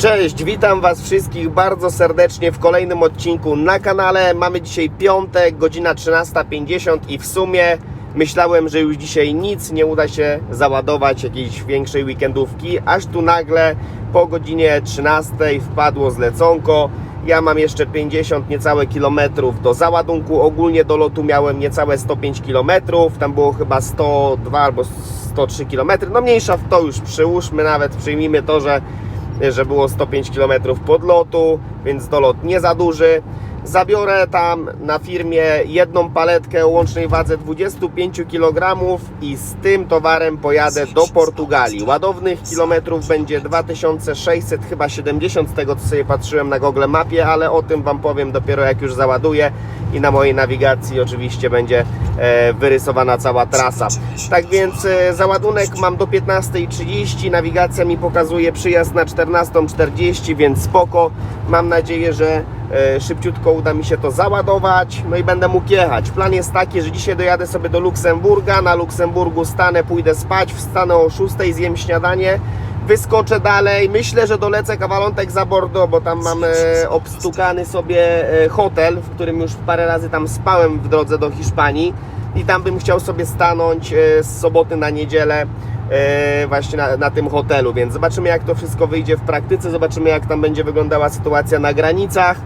Cześć, witam Was wszystkich bardzo serdecznie w kolejnym odcinku na kanale. Mamy dzisiaj piątek, godzina 13.50 i w sumie myślałem, że już dzisiaj nic nie uda się załadować jakiejś większej weekendówki, aż tu nagle po godzinie 13.00 wpadło zleconko. Ja mam jeszcze 50 niecałe kilometrów do załadunku. Ogólnie do lotu miałem niecałe 105 kilometrów. Tam było chyba 102 albo 103 kilometry. No mniejsza w to już przyłóżmy nawet, przyjmijmy to, że że było 105 km podlotu, więc dolot nie za duży. Zabiorę tam na firmie jedną paletkę o łącznej wadze 25 kg i z tym towarem pojadę do Portugalii. Ładownych kilometrów będzie 2600, chyba 70 z tego co sobie patrzyłem na Google Mapie, ale o tym Wam powiem dopiero jak już załaduję i na mojej nawigacji oczywiście będzie e, wyrysowana cała trasa. Tak więc e, załadunek mam do 15.30, nawigacja mi pokazuje przyjazd na 14.40, więc spoko. Mam nadzieję, że szybciutko uda mi się to załadować, no i będę mógł jechać. Plan jest taki, że dzisiaj dojadę sobie do Luksemburga, na Luksemburgu stanę, pójdę spać, wstanę o 6, zjem śniadanie, wyskoczę dalej. Myślę, że dolecę kawalątek za Bordeaux, bo tam mam e, obstukany sobie e, hotel, w którym już parę razy tam spałem w drodze do Hiszpanii i tam bym chciał sobie stanąć e, z soboty na niedzielę e, właśnie na, na tym hotelu, więc zobaczymy jak to wszystko wyjdzie w praktyce, zobaczymy jak tam będzie wyglądała sytuacja na granicach,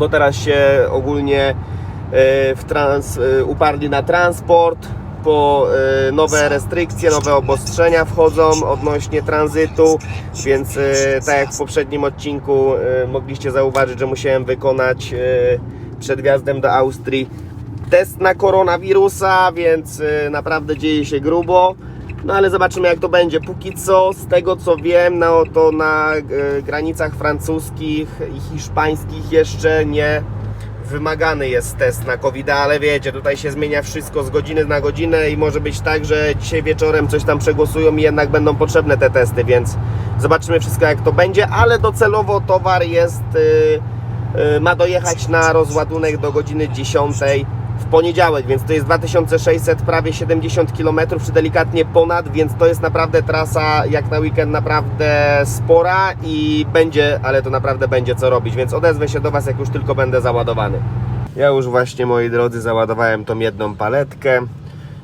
bo teraz się ogólnie e, w trans, e, uparli na transport, po e, nowe restrykcje, nowe obostrzenia wchodzą odnośnie tranzytu, więc tak jak w poprzednim odcinku mogliście zauważyć, że musiałem wykonać przed wjazdem do Austrii test na koronawirusa, więc naprawdę dzieje się grubo. No ale zobaczymy jak to będzie. Póki co, z tego co wiem, no to na y, granicach francuskich i hiszpańskich jeszcze nie wymagany jest test na covid ale wiecie, tutaj się zmienia wszystko z godziny na godzinę i może być tak, że dzisiaj wieczorem coś tam przegłosują i jednak będą potrzebne te testy, więc zobaczymy wszystko jak to będzie, ale docelowo towar jest y, y, ma dojechać na rozładunek do godziny 10 w poniedziałek, więc to jest 2600, prawie 70 km, czy delikatnie ponad, więc to jest naprawdę trasa jak na weekend naprawdę spora i będzie, ale to naprawdę będzie co robić, więc odezwę się do Was, jak już tylko będę załadowany. Ja już właśnie, moi drodzy, załadowałem tą jedną paletkę.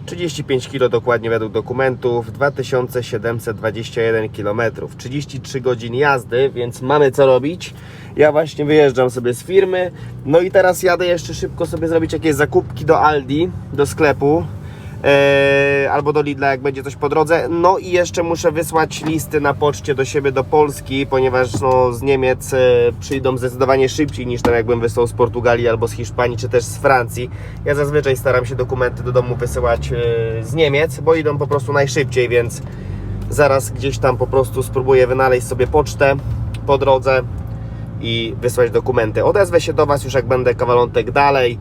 35 kg dokładnie według dokumentów, 2721 km, 33 godzin jazdy, więc mamy co robić. Ja właśnie wyjeżdżam sobie z firmy, no i teraz jadę jeszcze szybko sobie zrobić jakieś zakupki do Aldi, do sklepu. Eee, albo do Lidla, jak będzie coś po drodze. No i jeszcze muszę wysłać listy na poczcie do siebie, do Polski, ponieważ no, z Niemiec e, przyjdą zdecydowanie szybciej niż tam jakbym wysłał z Portugalii albo z Hiszpanii, czy też z Francji. Ja zazwyczaj staram się dokumenty do domu wysyłać e, z Niemiec, bo idą po prostu najszybciej, więc zaraz gdzieś tam po prostu spróbuję wynaleźć sobie pocztę po drodze i wysłać dokumenty. Odezwę się do Was już jak będę kawalątek dalej.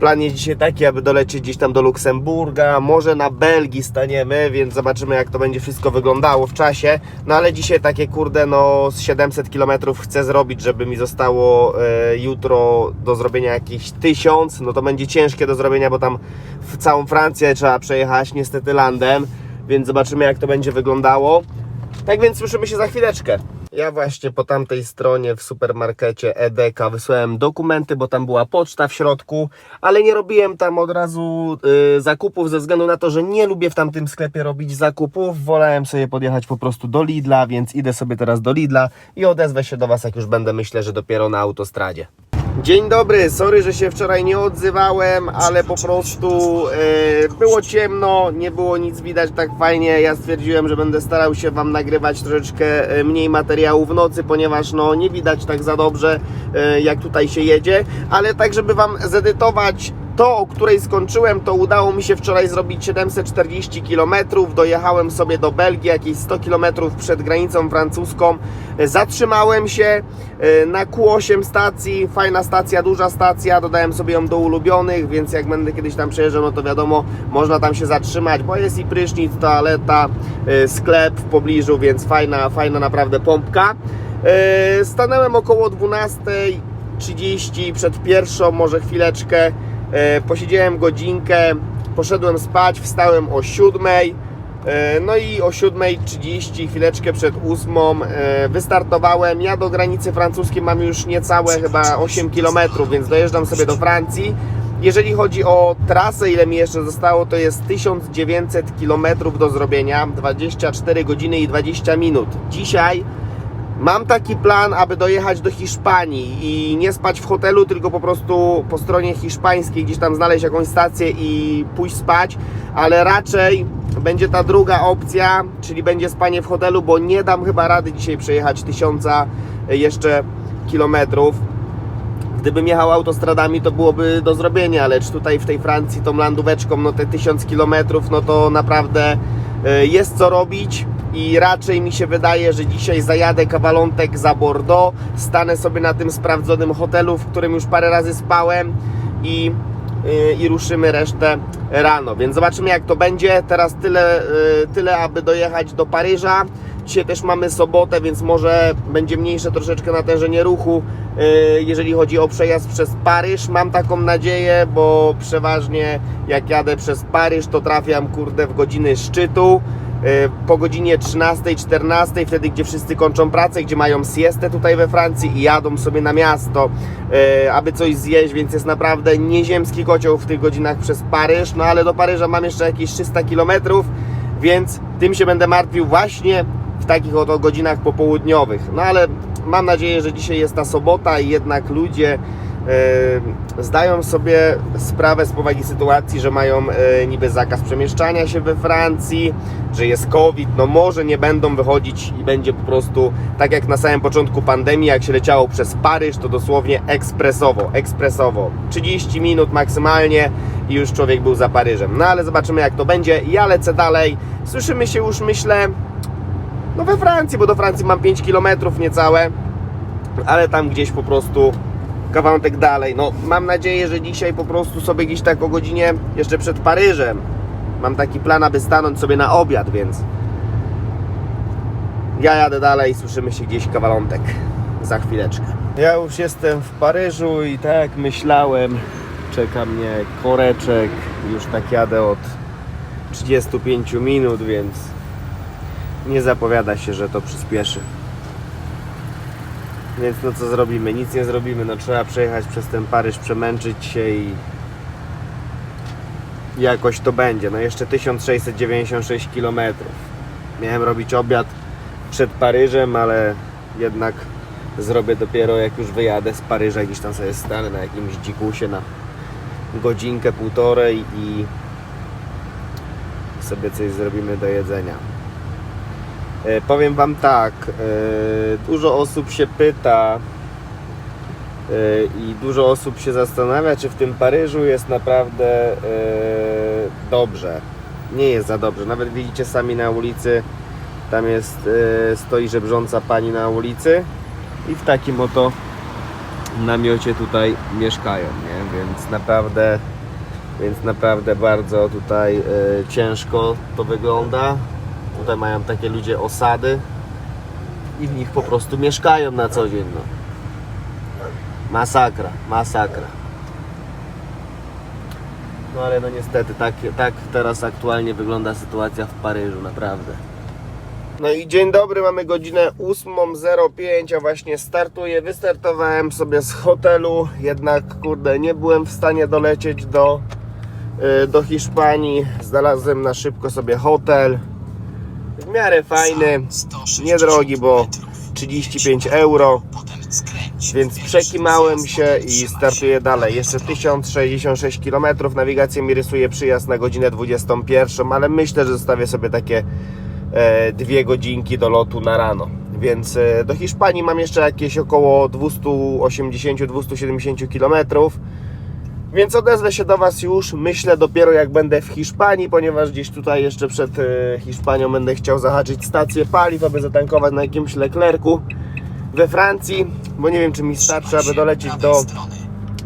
Plan jest dzisiaj taki, aby dolecieć gdzieś tam do Luksemburga, może na Belgii staniemy, więc zobaczymy jak to będzie wszystko wyglądało w czasie. No ale dzisiaj takie kurde no z 700 km chcę zrobić, żeby mi zostało e, jutro do zrobienia jakieś 1000. No to będzie ciężkie do zrobienia, bo tam w całą Francję trzeba przejechać niestety landem, więc zobaczymy jak to będzie wyglądało. Tak więc słyszymy się za chwileczkę. Ja właśnie po tamtej stronie w supermarkecie EDK wysłałem dokumenty, bo tam była poczta w środku, ale nie robiłem tam od razu y, zakupów ze względu na to, że nie lubię w tamtym sklepie robić zakupów. Wolałem sobie podjechać po prostu do Lidla, więc idę sobie teraz do Lidla i odezwę się do Was, jak już będę myślę, że dopiero na autostradzie. Dzień dobry, sorry, że się wczoraj nie odzywałem, ale po prostu e, było ciemno, nie było nic widać tak fajnie. Ja stwierdziłem, że będę starał się Wam nagrywać troszeczkę e, mniej materiału w nocy, ponieważ no nie widać tak za dobrze, e, jak tutaj się jedzie, ale tak, żeby Wam zedytować to, o której skończyłem, to udało mi się wczoraj zrobić 740 km. Dojechałem sobie do Belgii, jakieś 100 km przed granicą francuską. Zatrzymałem się e, na Q8 stacji. Fajna stacja, duża stacja. Dodałem sobie ją do ulubionych, więc jak będę kiedyś tam przejeżdżał, no to wiadomo, można tam się zatrzymać, bo jest i prysznic, toaleta, e, sklep w pobliżu, więc fajna, fajna naprawdę pompka. E, Stanąłem około 12.30 przed pierwszą, może chwileczkę. E, Posiedziałem godzinkę, poszedłem spać, wstałem o 7. E, No i o 7.30, chwileczkę przed 8 e, wystartowałem. Ja do granicy francuskiej mam już niecałe chyba 8 km, więc dojeżdżam sobie do Francji. Jeżeli chodzi o trasę, ile mi jeszcze zostało, to jest 1900 km do zrobienia, 24 godziny i 20 minut. Dzisiaj Mam taki plan, aby dojechać do Hiszpanii i nie spać w hotelu, tylko po prostu po stronie hiszpańskiej gdzieś tam znaleźć jakąś stację i pójść spać, ale raczej będzie ta druga opcja, czyli będzie spanie w hotelu, bo nie dam chyba rady dzisiaj przejechać tysiąca jeszcze kilometrów. Gdybym jechał autostradami, to byłoby do zrobienia, lecz tutaj w tej Francji tą landóweczką, no te 1000 km, no to naprawdę e, jest co robić i raczej mi się wydaje, że dzisiaj zajadę kawalątek za Bordeaux, stanę sobie na tym sprawdzonym hotelu, w którym już parę razy spałem i, y, i ruszymy resztę rano, więc zobaczymy jak to będzie. Teraz tyle, y, tyle aby dojechać do Paryża. Dzisiaj też mamy sobotę, więc może będzie mniejsze troszeczkę natężenie ruchu, y, jeżeli chodzi o przejazd przez Paryż. Mam taką nadzieję, bo przeważnie jak jadę przez Paryż, to trafiam kurde w godziny szczytu. Y, Po godzinie 13, 14, wtedy gdzie wszyscy kończą pracę, gdzie mają siestę tutaj we Francji i jadą sobie na miasto, y, aby coś zjeść, więc jest naprawdę nieziemski kocioł w tych godzinach przez Paryż. No ale do Paryża mam jeszcze jakieś 300 km, więc tym się będę martwił właśnie w takich oto godzinach popołudniowych. No ale mam nadzieję, że dzisiaj jest ta sobota i jednak ludzie e, zdają sobie sprawę z powagi sytuacji, że mają e, niby zakaz przemieszczania się we Francji, że jest COVID, no może nie będą wychodzić i będzie po prostu tak jak na samym początku pandemii, jak się leciało przez Paryż, to dosłownie ekspresowo, ekspresowo. 30 minut maksymalnie i już człowiek był za Paryżem. No ale zobaczymy jak to będzie. Ja lecę dalej. Słyszymy się już myślę no we Francji, bo do Francji mam 5 km niecałe, ale tam gdzieś po prostu kawałek dalej. No mam nadzieję, że dzisiaj po prostu sobie gdzieś tak o godzinie jeszcze przed Paryżem mam taki plan, aby stanąć sobie na obiad, więc ja jadę dalej, słyszymy się gdzieś kawalątek za chwileczkę. Ja już jestem w Paryżu i tak jak myślałem, czeka mnie koreczek. Już tak jadę od 35 minut, więc nie zapowiada się, że to przyspieszy. Więc no co zrobimy? Nic nie zrobimy. No trzeba przejechać przez ten Paryż, przemęczyć się i jakoś to będzie. No jeszcze 1696 km. Miałem robić obiad przed Paryżem, ale jednak zrobię dopiero jak już wyjadę z Paryża, gdzieś tam sobie stanę na jakimś dzikusie na godzinkę, półtorej i sobie coś zrobimy do jedzenia. E, Powiem Wam tak, e, dużo osób się pyta e, i dużo osób się zastanawia, czy w tym Paryżu jest naprawdę dobrze. Nie jest za dobrze. Nawet widzicie sami na ulicy, tam jest, stoi żebrząca pani na ulicy i w takim oto namiocie tutaj mieszkają, nie? Więc naprawdę, więc naprawdę bardzo tutaj ciężko to wygląda. Mają takie ludzie osady i w nich po prostu mieszkają na co dzień. No. Masakra, masakra. No ale no niestety tak, tak teraz aktualnie wygląda sytuacja w Paryżu, naprawdę. No i dzień dobry, mamy godzinę 8.05, a właśnie startuję. Wystartowałem sobie z hotelu, jednak kurde, nie byłem w stanie dolecieć do, y, do Hiszpanii. Znalazłem na szybko sobie hotel. W miarę fajny, niedrogi, bo 35 euro. Więc przekimałem się i startuję dalej. Jeszcze 1066 km. Nawigację mi rysuje przyjazd na godzinę 21, ale myślę, że zostawię sobie takie e, dwie godzinki do lotu na rano. Więc e, do Hiszpanii mam jeszcze jakieś około 280-270 km. Więc odezwę się do Was już, myślę dopiero jak będę w Hiszpanii, ponieważ gdzieś tutaj jeszcze przed e, Hiszpanią będę chciał zahaczyć stację paliw, aby zatankować na jakimś Leclercu we Francji, bo nie wiem czy mi starczy, aby dolecieć do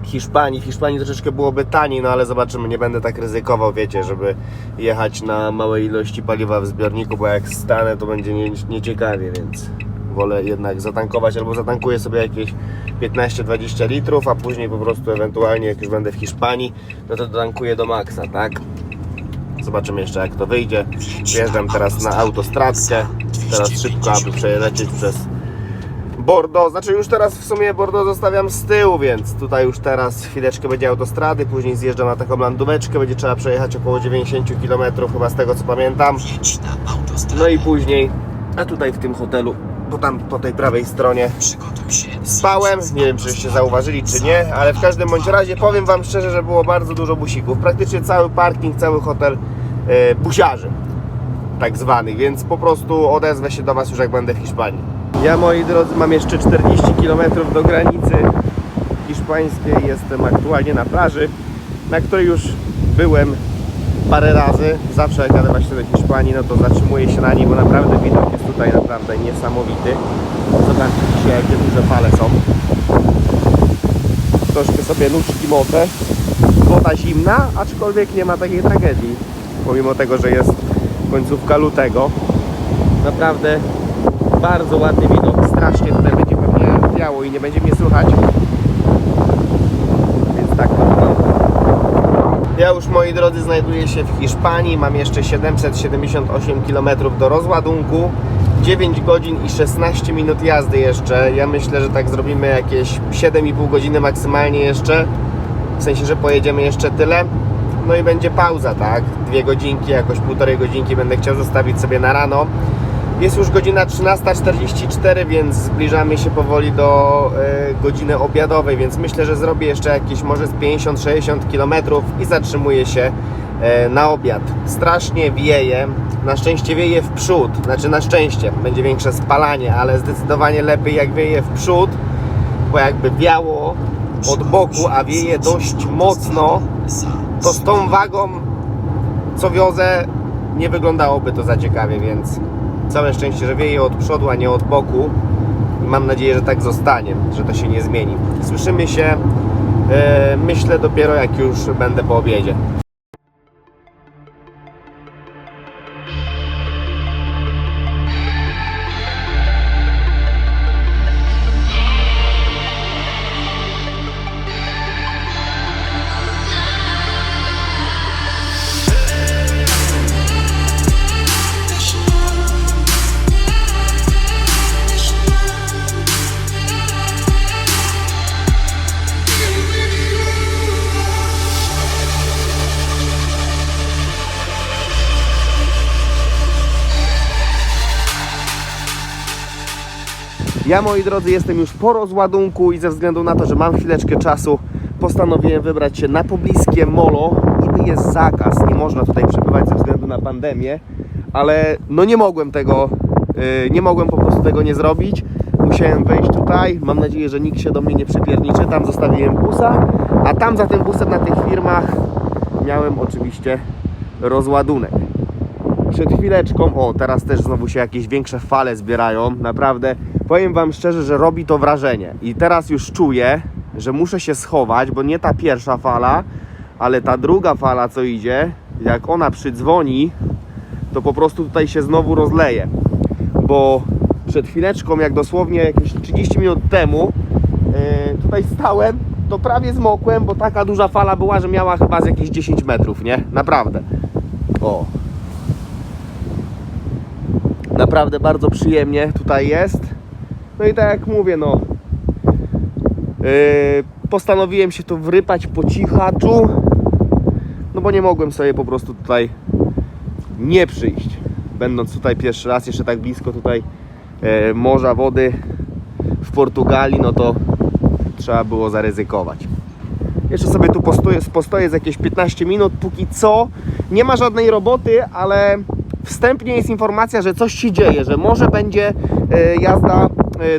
Hiszpanii. W Hiszpanii troszeczkę byłoby taniej, no ale zobaczymy, nie będę tak ryzykował, wiecie, żeby jechać na małej ilości paliwa w zbiorniku, bo jak stanę to będzie nie- nieciekawie, więc wolę jednak zatankować albo zatankuję sobie jakieś 15-20 litrów, a później po prostu ewentualnie jak już będę w Hiszpanii, no to dotankuję do maksa, tak? Zobaczymy jeszcze jak to wyjdzie. Wjeżdżam teraz na autostradkę. Teraz szybko, aby przelecieć przez Bordeaux. Znaczy już teraz w sumie Bordeaux zostawiam z tyłu, więc tutaj już teraz chwileczkę będzie autostrady, później zjeżdżam na taką landóweczkę, będzie trzeba przejechać około 90 km chyba z tego co pamiętam. No i później, a tutaj w tym hotelu, bo tam po tej prawej stronie spałem. Nie wiem, czyście zauważyli, czy nie, ale w każdym bądź razie powiem Wam szczerze, że było bardzo dużo busików. Praktycznie cały parking, cały hotel e, busiarzy, tak zwanych, więc po prostu odezwę się do Was już jak będę w Hiszpanii. Ja, moi drodzy, mam jeszcze 40 km do granicy hiszpańskiej. Jestem aktualnie na plaży, na której już byłem parę razy. Zawsze jak jadę właśnie do Hiszpanii, no to zatrzymuję się na niej, bo naprawdę widok jest tutaj naprawdę niesamowity. Zobaczcie dzisiaj, jakie duże fale są. Troszkę sobie nóżki moczę. Woda zimna, aczkolwiek nie ma takiej tragedii. Pomimo tego, że jest końcówka lutego. Naprawdę bardzo ładny widok. Strasznie tutaj będzie pewnie wiało i nie będzie mnie słychać. Więc tak to wygląda. Ja już moi drodzy znajduję się w Hiszpanii. Mam jeszcze 778 km do rozładunku. 9 godzin i 16 minut jazdy jeszcze. Ja myślę, że tak zrobimy jakieś 7,5 godziny maksymalnie jeszcze. W sensie, że pojedziemy jeszcze tyle. No i będzie pauza, tak? Dwie godzinki, jakoś półtorej godzinki będę chciał zostawić sobie na rano. Jest już godzina 13.44, więc zbliżamy się powoli do e, godziny obiadowej, więc myślę, że zrobię jeszcze jakieś może z 50-60 km i zatrzymuję się e, na obiad. Strasznie wieje, na szczęście wieje w przód, znaczy na szczęście, będzie większe spalanie, ale zdecydowanie lepiej jak wieje w przód, bo jakby wiało od boku, a wieje dość mocno, to z tą wagą, co wiozę, nie wyglądałoby to za ciekawie, więc całe szczęście, że wieje od przodu, a nie od boku. Mam nadzieję, że tak zostanie, że to się nie zmieni. Słyszymy się, e, myślę, dopiero jak już będę po obiedzie. Ja, moi drodzy, jestem już po rozładunku i ze względu na to, że mam chwileczkę czasu, postanowiłem wybrać się na pobliskie molo. Niby jest zakaz, nie można tutaj przebywać ze względu na pandemię, ale no nie mogłem tego, yy, nie mogłem po prostu tego nie zrobić. Musiałem wejść tutaj, mam nadzieję, że nikt się do mnie nie przypierniczy. Tam zostawiłem busa, a tam za tym busem na tych firmach miałem oczywiście rozładunek przed chwileczką, o teraz też znowu się jakieś większe fale zbierają, naprawdę powiem Wam szczerze, że robi to wrażenie i teraz już czuję, że muszę się schować, bo nie ta pierwsza fala, ale ta druga fala co idzie, jak ona przydzwoni, to po prostu tutaj się znowu rozleje, bo przed chwileczką, jak dosłownie jakieś 30 minut temu yy, tutaj stałem, to prawie zmokłem, bo taka duża fala była, że miała chyba z jakieś 10 metrów, nie? Naprawdę. O, Naprawdę bardzo przyjemnie tutaj jest. No i tak jak mówię, no yy, postanowiłem się tu wrypać po cichaczu, no bo nie mogłem sobie po prostu tutaj nie przyjść. Będąc tutaj pierwszy raz, jeszcze tak blisko tutaj yy, morza, wody w Portugalii, no to trzeba było zaryzykować. Jeszcze sobie tu postoję, postoję z jakieś 15 minut. Póki co nie ma żadnej roboty, ale wstępnie jest informacja, że coś się dzieje, że może będzie e, jazda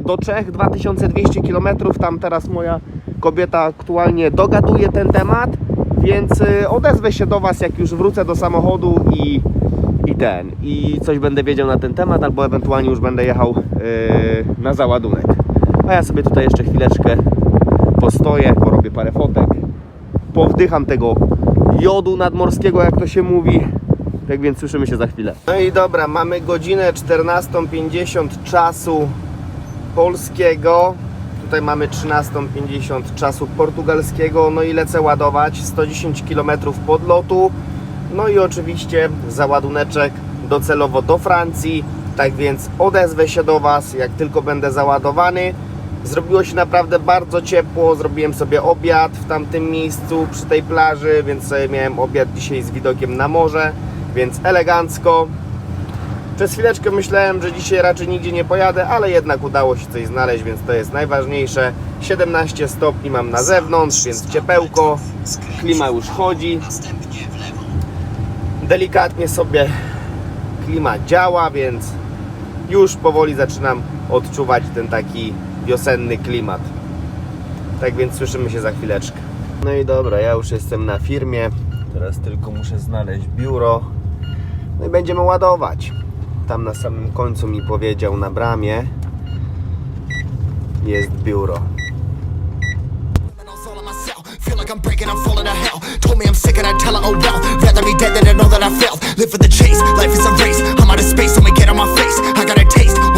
do Czech 2200 km. Tam teraz moja kobieta aktualnie dogaduje ten temat, więc e, odezwę się do Was, jak już wrócę do samochodu i, i ten, i coś będę wiedział na ten temat, albo ewentualnie już będę jechał e, na załadunek. A ja sobie tutaj jeszcze chwileczkę postoję, porobię parę fotek, powdycham tego jodu nadmorskiego, jak to się mówi. Tak więc słyszymy się za chwilę. No i dobra, mamy godzinę 14.50 czasu polskiego. Tutaj mamy 13.50 czasu portugalskiego. No i lecę ładować 110 km podlotu. No i oczywiście załaduneczek docelowo do Francji. Tak więc odezwę się do Was, jak tylko będę załadowany. Zrobiło się naprawdę bardzo ciepło. Zrobiłem sobie obiad w tamtym miejscu przy tej plaży, więc miałem obiad dzisiaj z widokiem na morze, więc elegancko. Przez chwileczkę myślałem, że dzisiaj raczej nigdzie nie pojadę, ale jednak udało się coś znaleźć, więc to jest najważniejsze. 17 stopni mam na zewnątrz, więc ciepełko, klima już chodzi. Delikatnie sobie klima działa, więc już powoli zaczynam odczuwać ten taki wiosenny klimat. Tak więc słyszymy się za chwileczkę. No i dobra, ja już jestem na firmie. Teraz tylko muszę znaleźć biuro. No i będziemy ładować. Tam na samym końcu mi powiedział na bramie jest biuro. Live for the chase, life is a race. I'm out of space, I'ma get on my face. I got a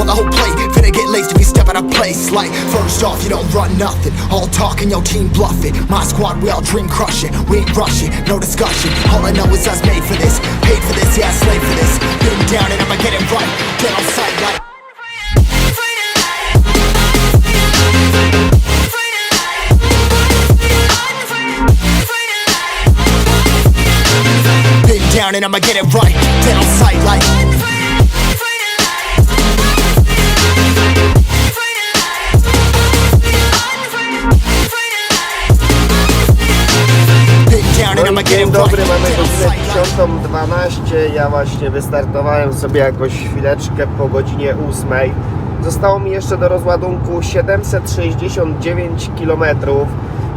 the whole plate. Finna get laced if you step out of place. Like, first off, you don't run nothing. All talk and your team bluff it. My squad, we all dream crushing. We ain't rushing, no discussion. All I know is us made for this. Paid for this, yeah, slave for this. Been down and I'ma get it right. Get on sight like. Been down and I'ma get it right. Dead on sight like. No i dzień dobry, mamy godzinę sight like. 10.12. Ja właśnie wystartowałem sobie jakoś chwileczkę po godzinie 8. Zostało mi jeszcze do rozładunku 769 km.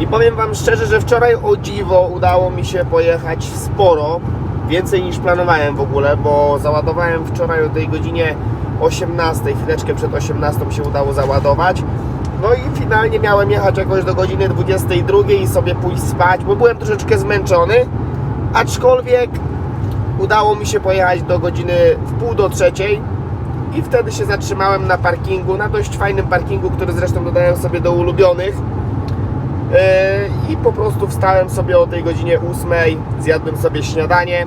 I powiem Wam szczerze, że wczoraj o dziwo udało mi się pojechać sporo. Więcej niż planowałem w ogóle, bo załadowałem wczoraj o tej godzinie 18, chwileczkę przed 18 się udało załadować. No i finalnie miałem jechać jakoś do godziny 22 i sobie pójść spać, bo byłem troszeczkę zmęczony. Aczkolwiek udało mi się pojechać do godziny w pół do trzeciej i wtedy się zatrzymałem na parkingu, na dość fajnym parkingu, który zresztą dodałem sobie do ulubionych. Yy, I po prostu wstałem sobie o tej godzinie 8, zjadłem sobie śniadanie.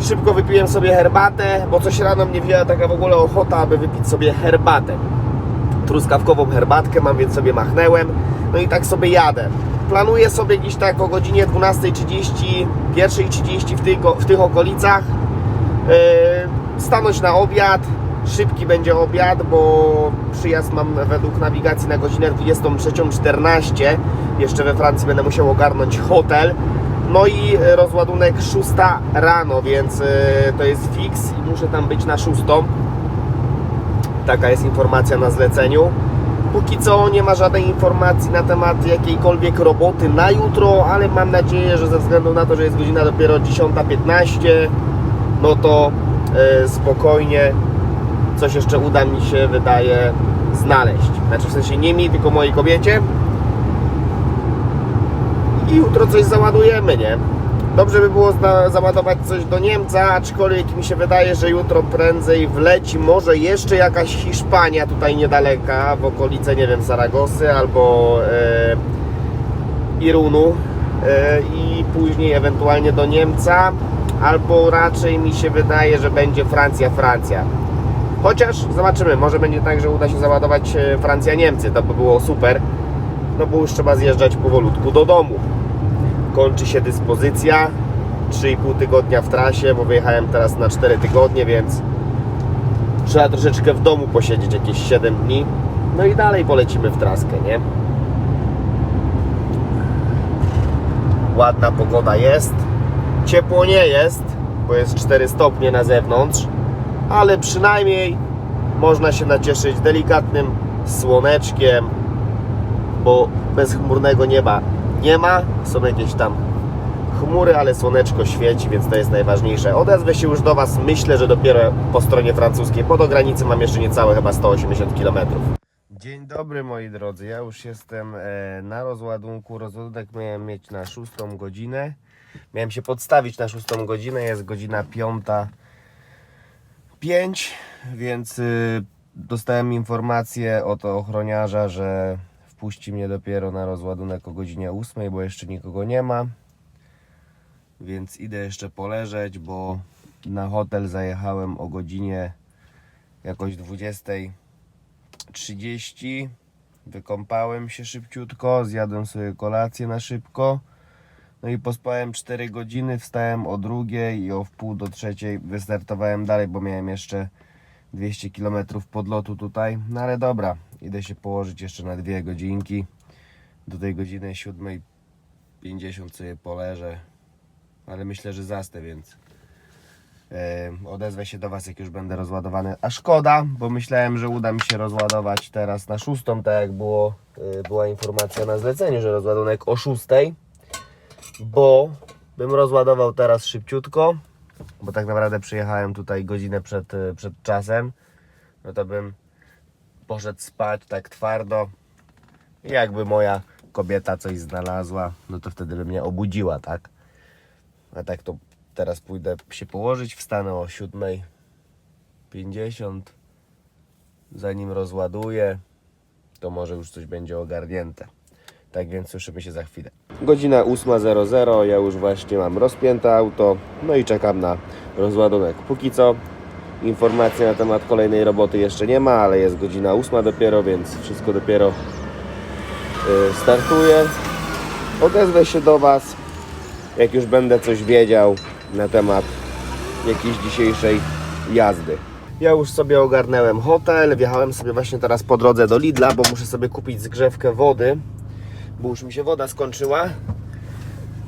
Szybko wypiłem sobie herbatę, bo coś rano mnie wzięła taka w ogóle ochota, aby wypić sobie herbatę truskawkową herbatkę mam, więc sobie machnęłem. No i tak sobie jadę. Planuję sobie gdzieś tak o godzinie 12.30, 1.30 w tych, w tych okolicach yy, stanąć na obiad. Szybki będzie obiad, bo przyjazd mam według nawigacji na godzinę 23.14. Jeszcze we Francji będę musiał ogarnąć hotel. No i rozładunek 6 rano, więc yy, to jest fix i muszę tam być na 6. Taka jest informacja na zleceniu. Póki co nie ma żadnej informacji na temat jakiejkolwiek roboty na jutro, ale mam nadzieję, że ze względu na to, że jest godzina dopiero 10.15, no to e, spokojnie coś jeszcze uda mi się, wydaje, znaleźć. Znaczy w sensie nie mi, tylko mojej kobiecie. I jutro coś załadujemy, nie? Dobrze by było załadować coś do Niemca, aczkolwiek mi się wydaje, że jutro prędzej wleci może jeszcze jakaś Hiszpania tutaj niedaleka, w okolice, nie wiem, Saragosy albo e, Irunu e, i później ewentualnie do Niemca, albo raczej mi się wydaje, że będzie Francja, Francja. Chociaż zobaczymy, może będzie tak, że uda się załadować e, Francja-Niemcy, to by było super, no bo już trzeba zjeżdżać powolutku do domu kończy się dyspozycja 3,5 tygodnia w trasie, bo wyjechałem teraz na 4 tygodnie, więc trzeba troszeczkę w domu posiedzieć jakieś 7 dni. No i dalej polecimy w traskę, nie? Ładna pogoda jest. Ciepło nie jest, bo jest 4 stopnie na zewnątrz, ale przynajmniej można się nacieszyć delikatnym słoneczkiem, bo bez chmurnego nieba nie ma. Są jakieś tam chmury, ale słoneczko świeci, więc to jest najważniejsze. Odezwę się już do Was, myślę, że dopiero po stronie francuskiej, po do granicy mam jeszcze niecałe chyba 180 km. Dzień dobry moi drodzy, ja już jestem e, na rozładunku. Rozładunek miałem mieć na 6 godzinę. Miałem się podstawić na 6 godzinę, jest godzina 5.05, więc y, dostałem informację od ochroniarza, że wpuści mnie dopiero na rozładunek o godzinie 8, bo jeszcze nikogo nie ma. więc idę jeszcze poleżeć, bo na hotel zajechałem o godzinie jakoś 20.30. Wykąpałem się szybciutko, zjadłem sobie kolację na szybko. No i pospałem 4 godziny, wstałem o drugiej i o wpół do trzeciej wystartowałem dalej, bo miałem jeszcze 200 km podlotu tutaj. No ale dobra, idę się położyć jeszcze na dwie godzinki. Do tej godziny 7.50 sobie poleżę. Ale myślę, że zastę, więc e, odezwę się do Was, jak już będę rozładowany. A szkoda, bo myślałem, że uda mi się rozładować teraz na szóstą, tak jak było, e, była informacja na zleceniu, że rozładunek o szóstej bo bym rozładował teraz szybciutko, bo tak naprawdę przyjechałem tutaj godzinę przed, y, przed czasem, no to bym poszedł spać tak twardo. Jakby moja kobieta coś znalazła, no to wtedy by mnie obudziła, tak? A tak to teraz pójdę się położyć, wstanę o 7.50, zanim rozładuję, to może już coś będzie ogarnięte. Tak więc słyszymy się za chwilę. Godzina 8.00, ja już właśnie mam rozpięte auto, no i czekam na rozładunek. Póki co informacji na temat kolejnej roboty jeszcze nie ma, ale jest godzina 8 dopiero, więc wszystko dopiero y, startuje. Odezwę się do Was, jak już będę coś wiedział na temat jakiejś dzisiejszej jazdy. Ja już sobie ogarnęłem hotel, wjechałem sobie właśnie teraz po drodze do Lidla, bo muszę sobie kupić zgrzewkę wody, bo już mi się woda skończyła.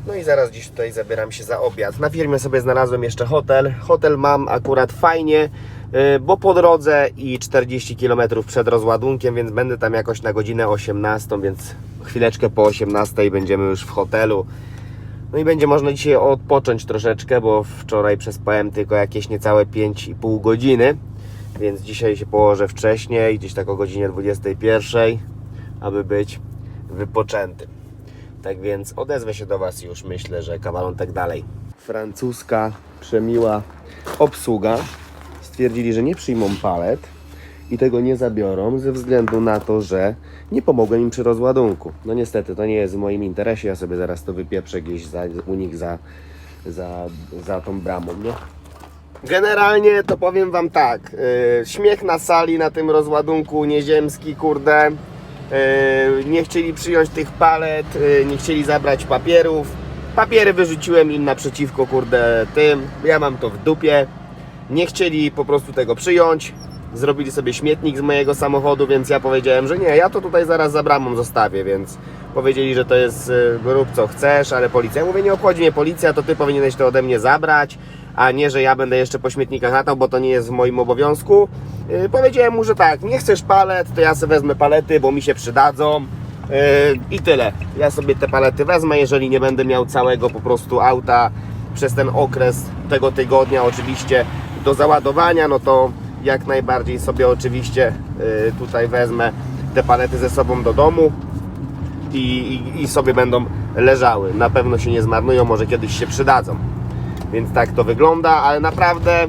No i zaraz dziś tutaj zabieram się za obiad. Na firmie sobie znalazłem jeszcze hotel. Hotel mam akurat fajnie, yy, bo po drodze i 40 km przed rozładunkiem, więc będę tam jakoś na godzinę 18, więc chwileczkę po 18 będziemy już w hotelu. No i będzie można dzisiaj odpocząć troszeczkę, bo wczoraj przespałem tylko jakieś niecałe 5,5 godziny, więc dzisiaj się położę wcześniej, gdzieś tak o godzinie 21, aby być wypoczętym. Tak więc odezwę się do Was już myślę, że kawalon tak dalej. Francuska, przemiła obsługa stwierdzili, że nie przyjmą palet i tego nie zabiorą ze względu na to, że nie pomogłem im przy rozładunku. No niestety, to nie jest w moim interesie, ja sobie zaraz to wypieprzę gdzieś za, u nich za, za, za tą bramą, nie? Generalnie to powiem Wam tak, yy, śmiech na sali na tym rozładunku nieziemski, kurde, nie chcieli przyjąć tych palet, yy, nie chcieli zabrać papierów, papiery wyrzuciłem im naprzeciwko, kurde, tym, ja mam to w dupie, nie chcieli po prostu tego przyjąć, zrobili sobie śmietnik z mojego samochodu, więc ja powiedziałem, że nie, ja to tutaj zaraz za bramą zostawię, więc powiedzieli, że to jest y, rób co chcesz, ale policja. Ja mówię, nie obchodzi mnie policja, to ty powinieneś to ode mnie zabrać, a nie, że ja będę jeszcze po śmietnikach latał, bo to nie jest w moim obowiązku. Yy, powiedziałem mu, że tak, nie chcesz palet, to ja sobie wezmę palety, bo mi się przydadzą. Yy, I tyle. Ja sobie te palety wezmę, jeżeli nie będę miał całego po prostu auta przez ten okres tego tygodnia oczywiście do załadowania, no to jak najbardziej sobie oczywiście yy, tutaj wezmę te palety ze sobą do domu i, i, i sobie będą leżały. Na pewno się nie zmarnują, może kiedyś się przydadzą. Więc tak to wygląda, ale naprawdę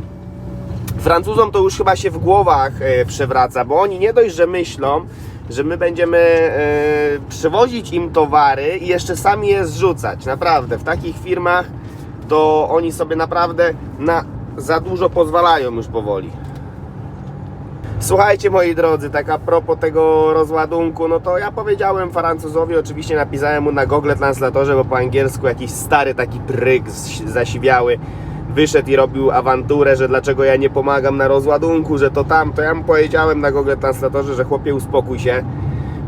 Francuzom to już chyba się w głowach e, przewraca, bo oni nie dość, że myślą, że my będziemy e, przywozić im towary i jeszcze sami je zrzucać. Naprawdę, w takich firmach to oni sobie naprawdę na za dużo pozwalają już powoli. Słuchajcie moi drodzy, tak a propos tego rozładunku, no to ja powiedziałem Francuzowi, oczywiście napisałem mu na Google Translatorze, bo po angielsku jakiś stary taki pryk zasiwiały wyszedł i robił awanturę, że dlaczego ja nie pomagam na rozładunku, że to tam, to ja mu powiedziałem na Google Translatorze, że chłopie uspokój się,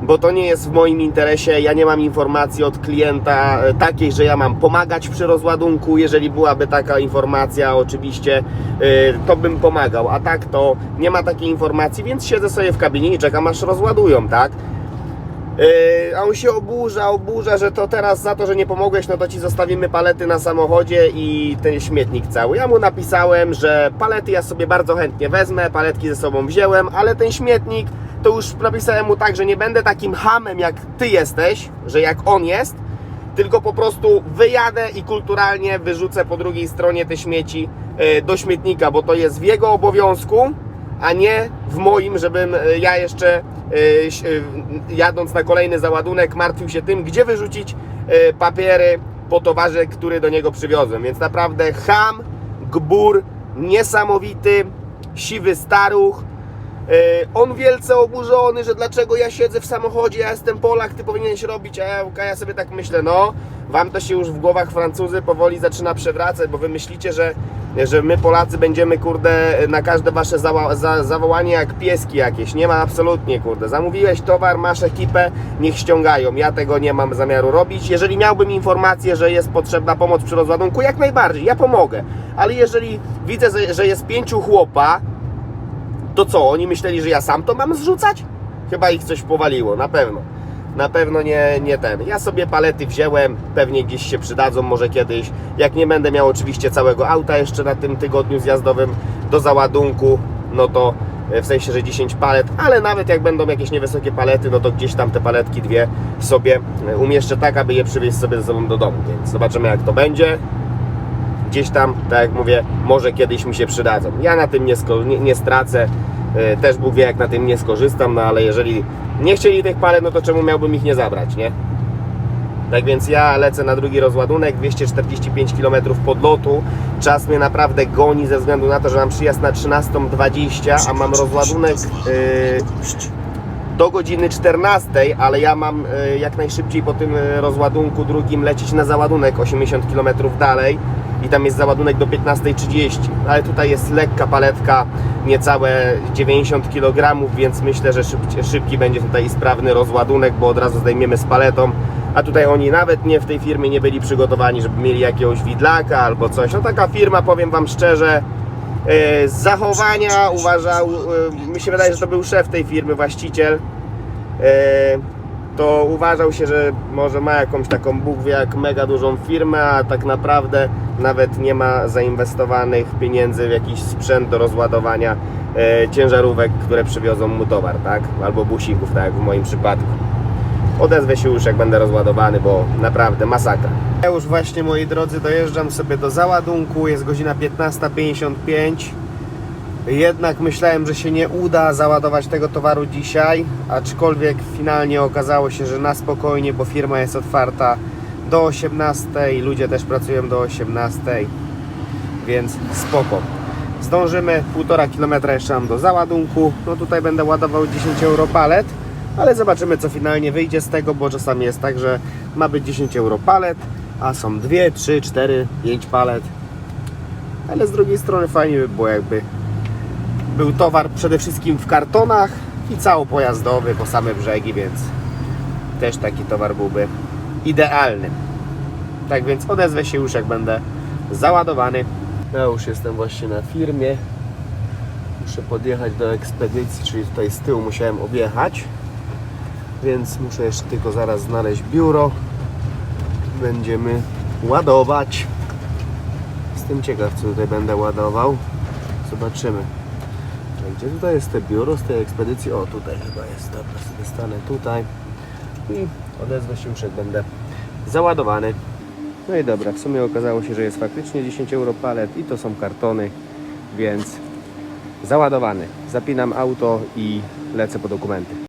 bo to nie jest w moim interesie. Ja nie mam informacji od klienta e, takiej, że ja mam pomagać przy rozładunku. Jeżeli byłaby taka informacja, oczywiście e, to bym pomagał, a tak to nie ma takiej informacji, więc siedzę sobie w kabinie i czekam aż rozładują, tak? Yy, a on się oburza, oburza, że to teraz za to, że nie pomogłeś, no to ci zostawimy palety na samochodzie i ten śmietnik cały. Ja mu napisałem, że palety ja sobie bardzo chętnie wezmę, paletki ze sobą wziąłem, ale ten śmietnik to już napisałem mu tak, że nie będę takim hamem jak ty jesteś, że jak on jest, tylko po prostu wyjadę i kulturalnie wyrzucę po drugiej stronie te śmieci yy, do śmietnika, bo to jest w jego obowiązku, a nie w moim, żebym e, ja jeszcze e, e, jadąc na kolejny załadunek martwił się tym, gdzie wyrzucić papiery po towarze, który do niego przywiozłem. Więc naprawdę ham, gbur, niesamowity, siwy staruch. On wielce oburzony, że dlaczego ja siedzę w samochodzie, ja jestem Polak, ty powinieneś robić, a ja, a ja sobie tak myślę, no, wam to się już w głowach Francuzy powoli zaczyna przewracać, bo wy myślicie, że, że my Polacy będziemy, kurde, na każde wasze zawa za zawołanie jak pieski jakieś. Nie ma absolutnie, kurde. Zamówiłeś towar, masz ekipę, niech ściągają. Ja tego nie mam zamiaru robić. Jeżeli miałbym informację, że jest potrzebna pomoc przy rozładunku, jak najbardziej, ja pomogę. Ale jeżeli widzę, że jest pięciu chłopa, to co, oni myśleli, że ja sam to mam zrzucać? Chyba ich coś powaliło, na pewno. Na pewno nie, nie ten. Ja sobie palety wziąłem, pewnie gdzieś się przydadzą, może kiedyś. Jak nie będę miał oczywiście całego auta jeszcze na tym tygodniu zjazdowym do załadunku, no to e, w sensie, że 10 palet, ale nawet jak będą jakieś niewysokie palety, no to gdzieś tam te paletki dwie sobie e, umieszczę tak, aby je przywieźć sobie ze sobą do domu, więc zobaczymy jak to będzie gdzieś tam, tak jak mówię, może kiedyś mi się przydadzą. Ja na tym nie, nie, nie stracę, też Bóg wie jak na tym nie skorzystam, no ale jeżeli nie chcieli tych palet, no to czemu miałbym ich nie zabrać, nie? Tak więc ja lecę na drugi rozładunek, 245 km podlotu. Czas mnie naprawdę goni ze względu na to, że mam przyjazd na 13.20, a mam rozładunek yy, do godziny 14, ale ja mam e, jak najszybciej po tym e, rozładunku drugim lecieć na załadunek 80 km dalej i tam jest załadunek do 15.30, ale tutaj jest lekka paletka, niecałe 90 kg, więc myślę, że szybki, szybki będzie tutaj i sprawny rozładunek, bo od razu zdejmiemy z paletą, a tutaj oni nawet nie w tej firmie nie byli przygotowani, żeby mieli jakiegoś widlaka albo coś. No taka firma, powiem Wam szczerze, E, Z zachowania uważał, e, mi się wydaje, że to był szef tej firmy, właściciel, e, to uważał się, że może ma jakąś taką Bóg wie jak mega dużą firmę, a tak naprawdę nawet nie ma zainwestowanych pieniędzy w jakiś sprzęt do rozładowania e, ciężarówek, które przywiozą mu towar, tak? Albo busików, tak jak w moim przypadku. Odezwę się już jak będę rozładowany, bo naprawdę masakra. Ja już właśnie moi drodzy dojeżdżam sobie do załadunku, jest godzina 15.55 jednak myślałem, że się nie uda załadować tego towaru dzisiaj, aczkolwiek finalnie okazało się, że na spokojnie, bo firma jest otwarta do 18, ludzie też pracują do 18, więc spoko. Zdążymy, półtora kilometra jeszcze mam do załadunku, no tutaj będę ładował 10 euro palet, ale zobaczymy co finalnie wyjdzie z tego, bo czasami jest tak, że ma być 10 euro palet, a są 2, 3, 4, 5 palet, ale z drugiej strony fajnie by było jakby był towar przede wszystkim w kartonach i całopojazdowy po same brzegi, więc też taki towar byłby idealny. Tak więc odezwę się już jak będę załadowany. Ja już jestem właśnie na firmie. Muszę podjechać do ekspedycji, czyli tutaj z tyłu musiałem objechać. Więc muszę jeszcze tylko zaraz znaleźć biuro. Będziemy ładować. Jestem ciekaw, co tutaj będę ładował. Zobaczymy. Gdzie tutaj jest te biuro z tej ekspedycji? O, tutaj chyba jest. Dobra, sobie stanę tutaj i odezwę się już jak będę załadowany. No i dobra, w sumie okazało się, że jest faktycznie 10 euro palet i to są kartony, więc załadowany. Zapinam auto i lecę po dokumenty.